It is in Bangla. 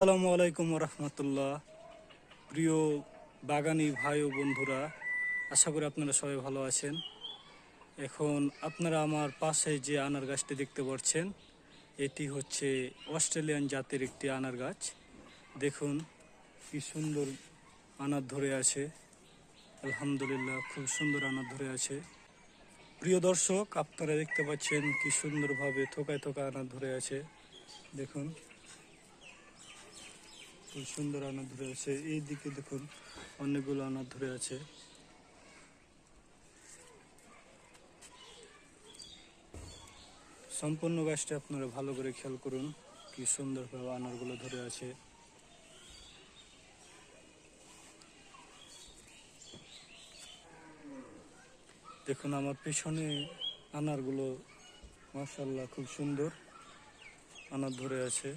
আসসালামু আলাইকুম রহমতুল্লাহ। প্রিয় বাগানি ভাই ও বন্ধুরা, আশা করি আপনারা সবাই ভালো আছেন। এখন আপনারা আমার পাশে যে আনার গাছটি দেখতে পাচ্ছেন, এটি হচ্ছে অস্ট্রেলিয়ান জাতের একটি আনার গাছ। দেখুন, কি সুন্দর আনার ধরে আছে। আলহামদুলিল্লাহ, খুব সুন্দর আনার ধরে আছে। প্রিয় দর্শক, আপনারা দেখতে পাচ্ছেন কি সুন্দরভাবে থোকায় থোকা আনার ধরে আছে। দেখুন খুব সুন্দর আনার ধরে আছে। এই দিকে দেখুন, অনেকগুলো আনার ধরে আছে। সম্পূর্ণ গাছটা আপনারা ভালো করে খেয়াল করুন, কি সুন্দরভাবে আনারগুলো ধরে আছে। দেখুন, আমার পিছনে আনারগুলো মাশাল্লাহ খুব সুন্দর আনার ধরে আছে।